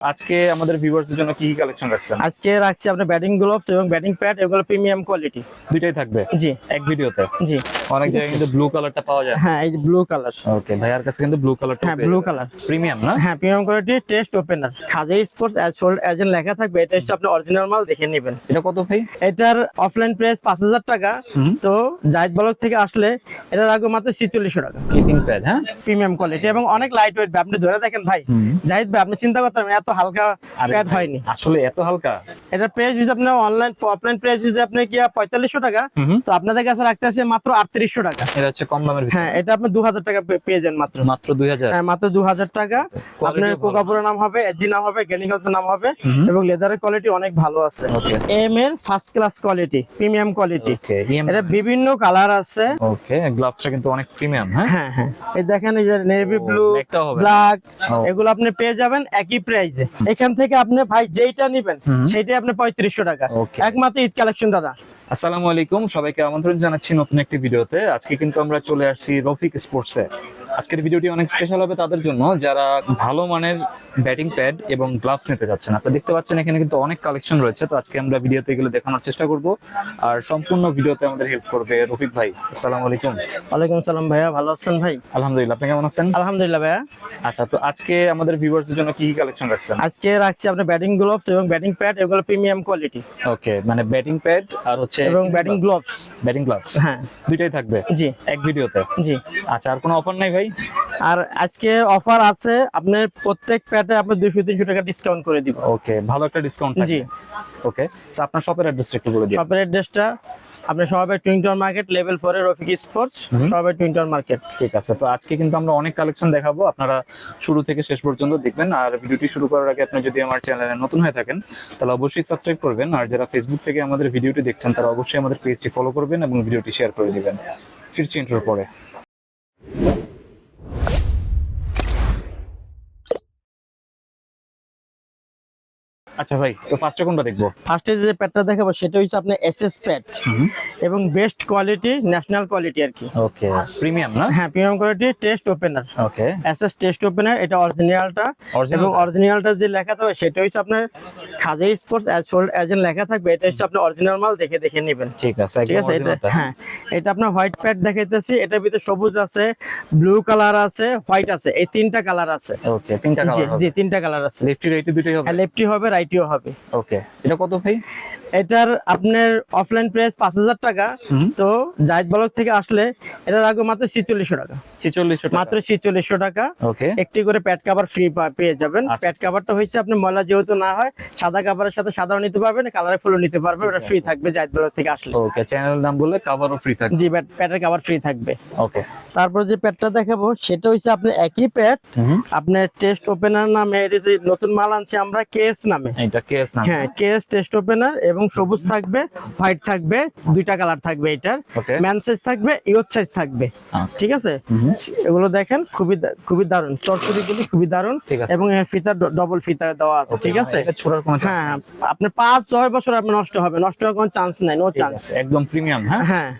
আজকে আমাদের ভিউয়ার্সদের জন্য কি কি কালেকশন রাখছেন? আজকে রাখছি আপনার ব্যাটিং গ্লোভস এবং ব্যাটিং প্যাড এগুলো প্রিমিয়াম কোয়ালিটি দুইটাই থাকবে? জি। এক ভিডিওতে জি। অনেক জায়গায় কিন্তু ব্লু কালারটা পাওয়া যায়। হ্যাঁ এই যে ব্লু কালার ওকে ভাইয়ার কাছে কিন্তু ব্লু কালারটা হ্যাঁ ব্লু কালার প্রিমিয়াম না? হ্যাঁ premium quality test opener Khawaja sports as sold লেখা থাকবে এটা হচ্ছে আপনি অরিজিনাল মাল দেখে নেবেন। এটা কত ভাই? এটার অফলাইন প্রাইস পাঁচ হাজার টাকা। তো জাহিদ ব্লক থেকে আসলে এটার আগে মাত্র ছিচল্লিশশো টাকা। কিপিং প্যাড হ্যাঁ? প্রিমিয়াম কোয়ালিটি এবং অনেক লাইট ওয়েট আপনি ধরে দেখেন ভাই। জাহিদ ভাই আপনি চিন্তা করতে এত হালকা প্যাড হয়নি। আসলে এত হালকা? এটা প্রাইস হিসেবে আপনার অনলাইন অফলাইন প্রাইস হিসেবে আপনি কি পঁয়তাল্লিশশো টাকা হুম। হুম। তো আপনাদের কাছে রাখতে আছে মাত্র টাকা। এটা হচ্ছে কম দামের হ্যাঁ এটা আপনি দু হাজার টাকা পেয়ে যান মাত্র। মাত্র দুই হাজার হ্যাঁ মাত্র দু হাজার টাকা আপনার কোকাপুরের নাম হবে এজি নাম হবে নাম হবে এবং লেদারের কোয়ালিটি অনেক ভালো আছে। এম এর first class quality premium quality এটা বিভিন্ন কালার আছে। ওকে গ্লাভসটা কিন্তু অনেক প্রিমিয়াম হ্যাঁ? হ্যাঁ এই দেখেন এই যে নেভি ব্লু ব্ল্যাক এগুলো আপনি পেয়ে যাবেন একই প্রাইসে এখান থেকে আপনি ভাই যেইটা নেবেন। সেটাই আপনি পঁয়ত্রিশশো টাকা। একমাত্র ঈদ কালেকশন দাদা। আসসালামু আলাইকুম, সবাইকে আমন্ত্রণ জানাচ্ছি নতুন একটি ভিডিওতে। আজকে কিন্তু আমরা চলে আসছি রফিক স্পোর্টসে। আজকের ভিডিওটি অনেক স্পেশাল হবে তাদের জন্য। যারা ভালো মানের ব্যাটিং প্যাড এবং গ্লাভস নিতে যাচ্ছেন আপনি দেখতে পাচ্ছেন এখানে কিন্তু অনেক কালেকশন রয়েছে। তো আজকে আমরা ভিডিওতে এগুলো দেখানোর চেষ্টা করব। আর সম্পূর্ণ ভিডিওতে আমাদের হেল্প করবে রফিক ভাই। আসসালামু আলাইকুম। ওয়ালাইকুম সালাম ভাইয়া ভালো আছেন ভাই? আলহামদুলিল্লাহ আপনি কেমন আছেন? আলহামদুলিল্লাহ ভাইয়া। আচ্ছা তো আজকে আমাদের ভিউয়ার্সদের জন্য কি কি কালেকশন রাখছেন? আজকে রাখছি আপনার ব্যাটিং গ্লোভস এবং ব্যাটিং প্যাড এগুলো প্রিমিয়াম কোয়ালিটি ওকে মানে ব্যাটিং প্যাড আর হচ্ছে এবং ব্যাটিং গ্লোভস ব্যাটিং গ্লাভস হ্যাঁ। দুইটাই থাকবে জি। এক ভিডিওতে? জি। আচ্ছা আর কোনো অফার নাই ভাই? আর আজকে অফার আছে আপনার প্রত্যেক প্যাডে আপনি দুইশো তিনশো টাকা ডিসকাউন্ট করে দিব। ওকে ভালো একটা ডিসকাউন্ট জি। ওকে তো আপনার শপের অ্যাড্রেসটা একটু বলে দিন। শপের অ্যাড্রেসটা আপনি সবাই টুইন্টার মার্কেট লেভেল ফোরে রফিক স্পোর্টস সবাই টুইন্টার মার্কেট ঠিক আছে তো আজকে কিন্তু আমরা অনেক কালেকশন দেখাবো। আপনারা শুরু থেকে শেষ পর্যন্ত দেখবেন। আর ভিডিওটি শুরু করার আগে আপনি যদি আমার চ্যানেলে নতুন হয়ে থাকেন তাহলে অবশ্যই সাবস্ক্রাইব করবেন। আর যারা ফেসবুক থেকে আমাদের ভিডিওটি দেখছেন তারা অবশ্যই আমাদের পেজটি ফলো করবেন এবং ভিডিওটি শেয়ার করে দিবেন। ফিরছি ইন্টার পরে। আচ্ছা ভাই তো ফার্স্টে কোনটা দেখব? ফার্স্টে যে প্যাডটা দেখাবো সেটা হচ্ছে আপনার এসএস প্যাড এবং বেস্ট কোয়ালিটি ন্যাশনাল কোয়ালিটি আর কি। ওকে প্রিমিয়াম না? হ্যাঁ premium quality test opener okay SS test opener এটা অরিজিনালটা এবং অরিজিনালটা যে লেখা থাকবে সেটা হচ্ছে আপনার Khawaja sports as sold as an লেখা থাকবে এটা হচ্ছে আপনি অরিজিনাল মাল দেখে দেখে নেবেন। ঠিক আছে ঠিক আছে এটা হ্যাঁ এটা আপনার হোয়াইট প্যাড দেখাইতেছি এটার ভিতরে সবুজ আছে ব্লু কালার আছে হোয়াইট আছে এই তিনটা কালার আছে। ওকে তিনটা কালার জি তিনটা কালার আছে। লেফটি রাইটি দুটোই হবে? হ্যাঁ লেফটি হবে রাইটিও হবে। ওকে এটা কত ভাই? এটার আপনার অফলাইন প্রাইস পাঁচ হাজার টাকা। তো জাহিদ ব্লক থেকে আসলে এটার আগে মাত্র ছিচল্লিশশো টাকা। ছেচল্লিশশো মাত্র ছিচল্লিশশো টাকা। ওকে। একটি করে প্যাড কাভার ফ্রি পেয়ে যাবেন। প্যাড কাভারটা হচ্ছে আপনি ময়লা যেহেতু না হয় সাদা কাভারের সাথে সাদাও নিতে পারবেন কালারে ফুলও নিতে পারবেন ওটা ফ্রি থাকবে জাহিদ ব্লক থেকে আসলে। ওকে চ্যানেল নাম বললে কাভারও ফ্রি থাকবে। জি প্যাডের কাভার ফ্রি থাকবে। ওকে। তারপর যে প্যাডটা দেখাবো সেটা হচ্ছে আপনার একই প্যাড আপনার টেস্ট ওপেনার নামে নতুন মাল আনছি আমরা কেস নামে। এটা কেস না হ্যাঁ কেস টেস্ট ওপেনার এবং সবুজ থাকবে হোয়াইট থাকবে দুইটা কালার থাকবে এটার। ম্যান সাইজ থাকবে ইয়ত সাইজ থাকবে। আচ্ছা। ঠিক আছে? এগুলো দেখেন খুবই খুবই দারুণ চরচড়ি গুলি খুবই দারুণ এবং এর ফিতা ডবল ফিতা দেওয়া আছে ঠিক আছে? ছোড়ার কোনো হ্যাঁ। আপনার পাঁচ ছয় বছর আপনার নষ্ট হবে নষ্ট হওয়ার কোনো চান্স নাই নো চান্স একদম প্রিমিয়াম হ্যাঁ? হ্যাঁ।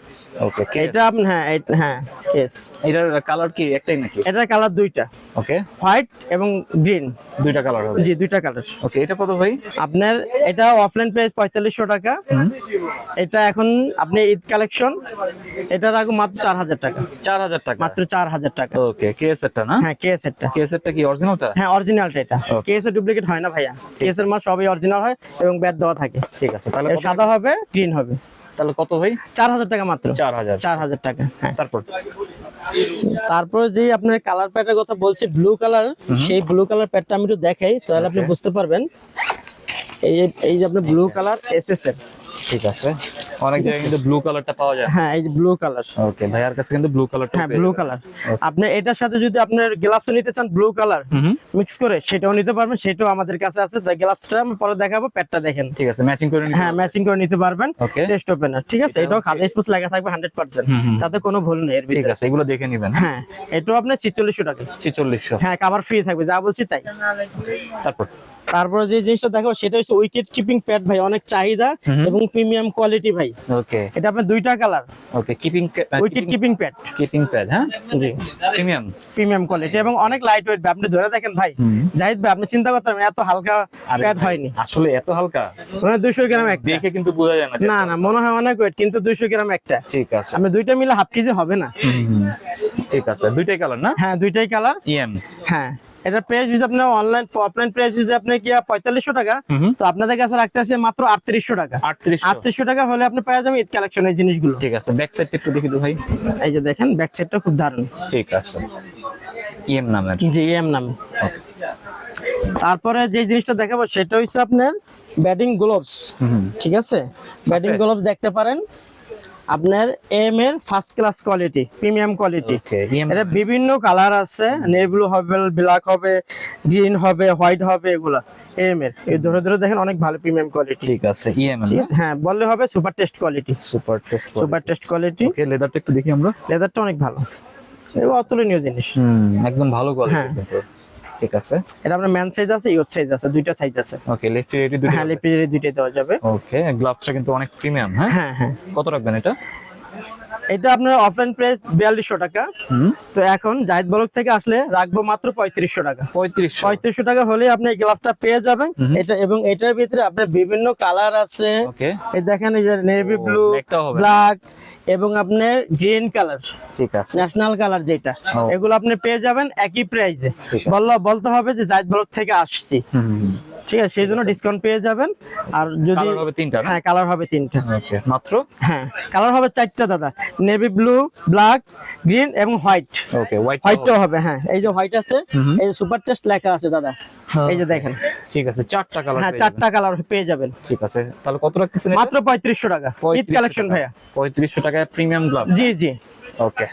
ওকে এটা আপনি হ্যাঁ এই- হ্যাঁ কেস এটার কালার কি একটাই নাকি? এটার কালার দুইটা। ওকে। হোয়াইট এবং গ্রিন। দুইটা কালার হবে। জি দুইটা কালার। ওকে এটা কত ভাই? আপনার এটা অফলাইন প্রাইস পঁয়তাল্লিশশো টাকা। এটা এখন আপনি ঈদ কালেকশন এটার আগে মাত্র চার হাজার টাকা। চার হাজার টাকা? মাত্র চার হাজার টাকা ওকে না? হ্যাঁ কি অরিজিনালটা হ্যাঁ অরিজিনালটা এটা. এর ডুপ্লিকেট হয় না ভাইয়া। এর মাল সবই অরিজিনাল হয় এবং ব্যাট দেওয়া থাকে। ঠিক আছে তাহলে সাদা হবে গ্রিন হবে। তাহলে কত ভাই? চার হাজার টাকা মাত্র। চার হাজার চার হাজার টাকা হ্যাঁ। তারপর? তারপরে যে আপনার কালার প্যাডের কথা বলছি ব্লু কালার সেই ব্লু কালার প্যাডটা আমি একটু দেখাই তাহলে আপনি বুঝতে পারবেন। এই যে এই যে আপনার ব্লু কালার এসএসএফ ঠিক আছে। অনেক জায়গায় কিন্তু ব্লু কালারটা পাওয়া যায়। হ্যাঁ এই যে ব্লু কালার ওকে ভাইয়ার কাছে কিন্তু ব্লু কালারটা হ্যাঁ ব্লু কালার আপনি এটার সাথে যদি আপনার নিতে চান ব্লু কালার মিক্স করে সেটাও নিতে পারবেন সেটাও আমাদের কাছে আছে। গ্লাভসটা আমি পরে দেখাবো প্যাডটা দেখেন। ঠিক আছে ম্যাচিং করে নিতে হ্যাঁ ম্যাচিং করে নিতে পারবেন। টেস্ট ওপেনার ঠিক আছে? এটাও খাজা স্পোর্টস লেখা থাকবে হান্ড্রেড পার্সেন্ট হুম, হুম। তাতে কোনো ভুল নেই এর ঠিক আছে এগুলো দেখে নিবেন। হ্যাঁ এটাও আপনার ছিচল্লিশশো টাকা। ছেচল্লিশশো। হ্যাঁ কাভার ফ্রি থাকবে যা বলছি তাই। তারপর? তারপরে যে জিনিসটা দেখো সেটা হচ্ছে উইকেট কিপিং প্যাড ভাই অনেক চাহিদা এবং প্রিমিয়াম কোয়ালিটি ভাই। ওকে এটা আপনার দুইটা colour okay keeping wicket keeping pad keeping pad হ্যাঁ? জি। প্রিমিয়াম প্রিমিয়াম কোয়ালিটি এবং অনেক লাইট ওয়েট আপনি ধরে দেখেন ভাই। জাহিদ ভাই আপনি চিন্তা করতে এত হালকা প্যাড হয়নি। আসলে এত হালকা? মানে দুইশো গ্রাম একটা। দেখে কিন্তু বোঝা যায় না না না মনে হয় অনেক ওয়েট কিন্তু দুইশো গ্রাম একটা। ঠিক আছে। আমি দুইটা মিলে হাফ কেজি হবে না। ঠিক আছে দুইটাই কালার না? হ্যাঁ দুইটাই কালার ইএম হ্যাঁ। এটা প্রাইস হিসেবে আপনার অনলাইন অফলাইন প্রাইস হিসেবে আপনার কি পঁয়তাল্লিশশো টাকা? তো আপনাদের কাছে রাখতে আছে মাত্র আটত্রিশশো টাকা। আটত্রিশ আটত্রিশশো টাকা হলে আপনি পেয়ে যাবেন ঈদ কালেকশনের জিনিসগুলো। ঠিক আছে ব্যাক সাইড একটু দেখি ভাই এই যে দেখেন ব্যাক সাইডটা খুব দারুণ। ঠিক আছে। ইএম নামের। জি এম নামে। তারপরে যে জিনিসটা দেখাবো সেটা হচ্ছে আপনার ব্যাটিং গ্লোভস ঠিক আছে? ব্যাটিং গ্লোভস দেখতে পারেন। আপনার এম এর first class quality premium quality এটা বিভিন্ন কালার আছে নেভি হবে ব্ল্যাক হবে গ্রিন হবে হোয়াইট হবে এগুলা। এম এর। এই ধরে ধরে দেখেন অনেক ভালো প্রিমিয়াম কোয়ালিটি ঠিক আছে ইএম হ্যাঁ বললে হবে super test quality super test super test quality okay লেদারটা একটু দেখি আমরা। লেদারটা অনেক ভালো। এগুলো অতুলনীয় জিনিস। হুম একদম ভালো কোয়ালিটি হ্যাঁ। কিন্তু। ঠিক আছে। এটা আপনার ম্যান সাইজ আছে ইউর সাইজ আছে দুইটা সাইজ আছে। ওকে লেফট রেডি দুইটা হ্যাঁ লেফট রেডি দুইটাই দেওয়া যাবে। ওকে গ্লাভসটা কিন্তু অনেক প্রিমিয়াম হ্যাঁ? হ্যাঁ হ্যাঁ। কত রাখবেন এটা? এটা আপনার অফলাইন প্রাইস বিয়াল্লিশশো টাকা। তো এখন জাহিদ বলক থেকে আসলে রাখব মাত্র পঁয়ত্রিশশো টাকা। পঁয়ত্রিশ পঁয়ত্রিশশো টাকা হলে আপনি এই গ্লাভটা পেয়ে যাবেন। এটা এবং এটার ভিতরে আপনার বিভিন্ন কালার আছে। এই দেখেন এই যে নেভি ব্লু? ব্ল্যাক এবং আপনার গ্রিন কালার ঠিক আছে। ন্যাশনাল কালার যেটা। এগুলো আপনি পেয়ে যাবেন একই প্রাইসে বলল বলতে হবে যে জাহিদ বলক থেকে আসছি। ঠিক আছে সেই জন্য ডিসকাউন্ট পেয়ে যাবেন। আর যদি কালার হবে তিনটা হ্যাঁ কালার হবে তিনটা। মাত্র? হ্যাঁ কালার হবে চারটা দাদা। নেভি ব্লু ব্ল্যাক গ্রিন এবং হোয়াইট ওকে হোয়াইট হোয়াইটটাও হবে। হ্যাঁ। এই যে হোয়াইট আছে এই যে সুপার টেস্ট লেখা আছে দাদা। এই যে দেখেন। ঠিক আছে চারটা কালার হ্যাঁ চারটা কালার পেয়ে যাবেন। ঠিক আছে তাহলে কত রাখতেছেন মাত্র পঁয়ত্রিশশো টাকা। ঈদ কালেকশন ভাইয়া। পঁয়ত্রিশশো টাকায় প্রিমিয়াম গ্লাভ জি জি। ওকে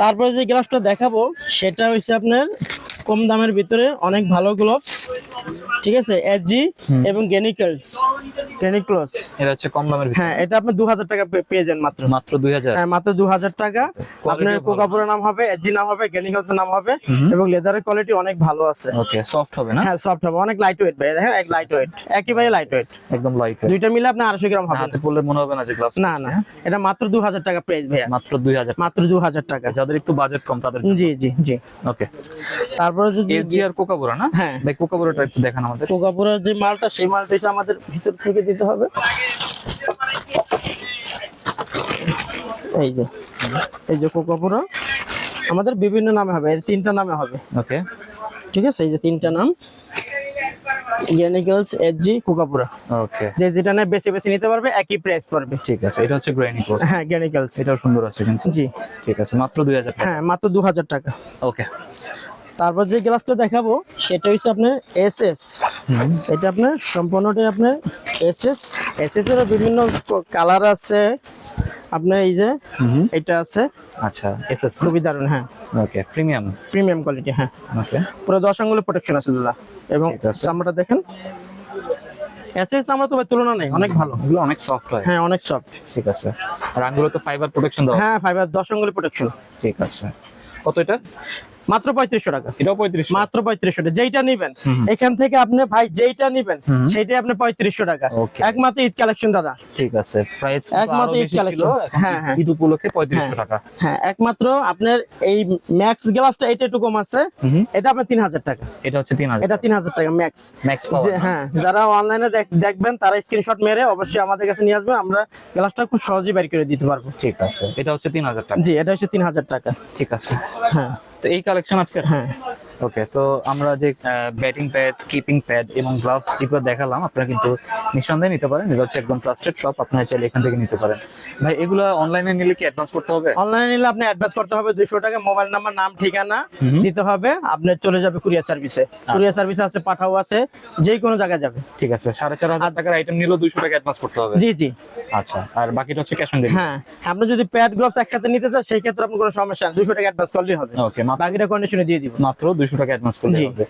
তারপরে যে গ্লাভসটা দেখাবো সেটা হচ্ছে আপনার কম দামের ভিতরে অনেক ভালো গ্লোভস ঠিক আছে? এসজি এবং গেনিকেলস গেনিক্লোস এটা হচ্ছে কম দামের হ্যাঁ এটা আপনি দু হাজার টাকা পেয়ে যান মাত্র। মাত্র দুই হাজার হ্যাঁ মাত্র দু হাজার টাকা আপনার। কোকাপুরের নাম হবে এসজি নাম হবে গেনিকেলস নাম হবে এবং লেদারের কোয়ালিটি অনেক ভালো আছে। ওকে সফট হবে না? হ্যাঁ সফট হবে। অনেক লাইট ওয়েট ভাই। দেখেন এক লাইট ওয়েট একেবারে লাইট ওয়েট একদম লাইট দুইটা মিলে আপনার আড়াইশো গ্রাম হবে। হাতে পড়লে মনে হবে না যে গ্লাভস না না। এটা মাত্র দু হাজার টাকা প্রাইস ভাইয়া। মাত্র দুই হাজার মাত্র দু হাজার টাকা। যাদের একটু বাজেট কম তাদের জি জি জি। ওকে তারপরে যে এসজি আর কোকাবুরা না? হ্যাঁ। ভাই কোকাবুরাটা একটু দেখান আমাদের। কোকাপুরের যে মালটা সেই মালটা এসে আমাদের ভিতর থেকে দিতে হবে। এই যে এই যে কোকাপুরা আমাদের বিভিন্ন নামে হবে এর তিনটা নামে হবে। ওকে। ঠিক আছে? এই যে তিনটা নাম। Gray nicolls SG kookaburra okay. যে যেটা নেয় বেশি বেশি নিতে পারবে একই প্রাইস পড়বে। ঠিক আছে এটা হচ্ছে গ্রাইনি কোর্স হ্যাঁ গ্যানিকেলস এটাও সুন্দর আছে কিন্তু। জি। ঠিক আছে মাত্র দুই হাজার টাকা। হ্যাঁ মাত্র দু হাজার টাকা। ওকে। তারপর যে গ্লাভসটা দেখাবো সেটা হচ্ছে আপনার এস এস এটা আপনার সম্পূর্ণটাই আপনার এস এস এস এস এর বিভিন্ন কালার আছে। আপনার এই যে এটা আছে। আচ্ছা এসএস খুবই দারুণ হ্যাঁ। ওকে প্রিমিয়াম প্রিমিয়াম কোয়ালিটি হ্যাঁ। ওকে পুরো দশ আঙ্গুলের প্রোটেকশন আছে দাদা। এবং চামড়াটা দেখেন। এস এস চামড়া তো ভাই তুলনা নেই অনেক ভালো। এগুলো অনেক সফট হয়। হ্যাঁ অনেক সফট ঠিক আছে। আর আঙ্গুলো তো ফাইবার প্রোটেকশন দাও হ্যাঁ ফাইবার দশ আঙ্গুলের প্রোটেকশন ঠিক আছে। কত এটা? মাত্র পঁয়ত্রিশশো টাকা। এটাও পঁয়ত্রিশ মাত্র পঁয়ত্রিশশো টাকা। যেইটা নিবেন এখান থেকে আপনি ভাই যেইটা নিবেন হুম। সেইটাই আপনি পঁয়ত্রিশশো টাকা। একমাত্র ঈদ কালেকশন দাদা। ঠিক আছে প্রাইস একমাত্র ঈদ collection। হ্যাঁ, হ্যাঁ। ঈদ উপলক্ষে পঁয়ত্রিশশো হ্যাঁ। টাকা। হ্যাঁ একমাত্র আপনার এই ম্যাক্স গ্লাভসটা এটা একটু কম আছে এটা আপনার তিন হাজার টাকা। এটা হচ্ছে তিন হাজার এটা তিন হাজার টাকা ম্যাক্স ম্যাক্স হ্যাঁ যারা অনলাইনে দেখবেন তারা স্ক্রিনশট মেরে অবশ্যই আমাদের কাছে নিয়ে আসবেন আমরা গ্লাভসটা খুব সহজেই বের করে দিতে পারব। ঠিক আছে এটা হচ্ছে তিন হাজার টাকা। জি এটা হচ্ছে তিন হাজার টাকা। ঠিক আছে। হ্যাঁ। তো এই কালেকশন আজকে হ্যাঁ। ওকে তো আমরা যে ব্যাটিং প্যাড কিপিং প্যাড এবং গ্লাভস যেগুলো দেখালাম আপনারা কিন্তু নিঃসন্দেহে নিতে পারেন। এটা হচ্ছে একদম ট্রাস্টেড শপ আপনারা চাইলে এখান থেকে নিতে পারেন। ভাই এগুলো অনলাইনে নিলে কি অ্যাডভান্স করতে হবে? অনলাইনে নিলে আপনি অ্যাডভান্স করতে হবে দুইশো টাকা মোবাইল নাম্বার নাম ঠিকানা। দিতে হবে। আপনি চলে যাবে কুরিয়ার সার্ভিসে কুরিয়ার সার্ভিস আছে পাঠাও আছে যে কোনো জায়গায় যাবে। ঠিক আছে সাড়ে চার হাজার টাকার আইটেম নিলেও দুইশো টাকা অ্যাডভান্স করতে হবে। জি জি। আচ্ছা আর বাকিটা হচ্ছে ক্যাশ অন ডেলিভারি হ্যাঁ আপনি যদি প্যাড গ্লাভস একসাথে নিতে চান সেই ক্ষেত্রে আপনার কোনো সমস্যা নেই। দুশো টাকা অ্যাডভান্স করলেই হবে। ওকে মাত্র বাকিটা কন্ডিশনে দিয়ে দিব। মাত্র দুশো টাকা অ্যাডভান্স করলে হবে।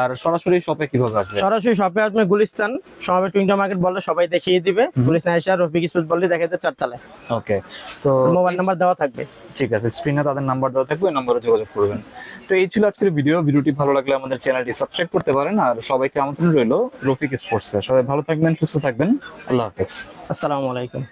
আর সরাসরি শপে কীভাবে আসবে? সরাসরি শপে আপনি গুলিস্তান। সমাবেশ মার্কেট বললে সবাই দেখিয়ে দিবে। গুলিস্তান এসে রফিক স্পোর্টস বললে চারতলায় ওকে তো মোবাইল নাম্বার দেওয়া থাকবে। ঠিক আছে স্ক্রিনে তাদের নাম্বার দেওয়া থাকবে নম্বরে যোগাযোগ করবেন। তো এই ছিল আজকের ভিডিও ভিডিওটি ভালো লাগলে আমাদের চ্যানেলটি সাবস্ক্রাইব করতে পারেন। আর সবাইকে আমন্ত্রণ রইল রফিক স্পোর্টসে সবাই ভালো থাকবেন সুস্থ থাকবেন। আল্লাহ হাফেজ। আসসালামু আলাইকুম।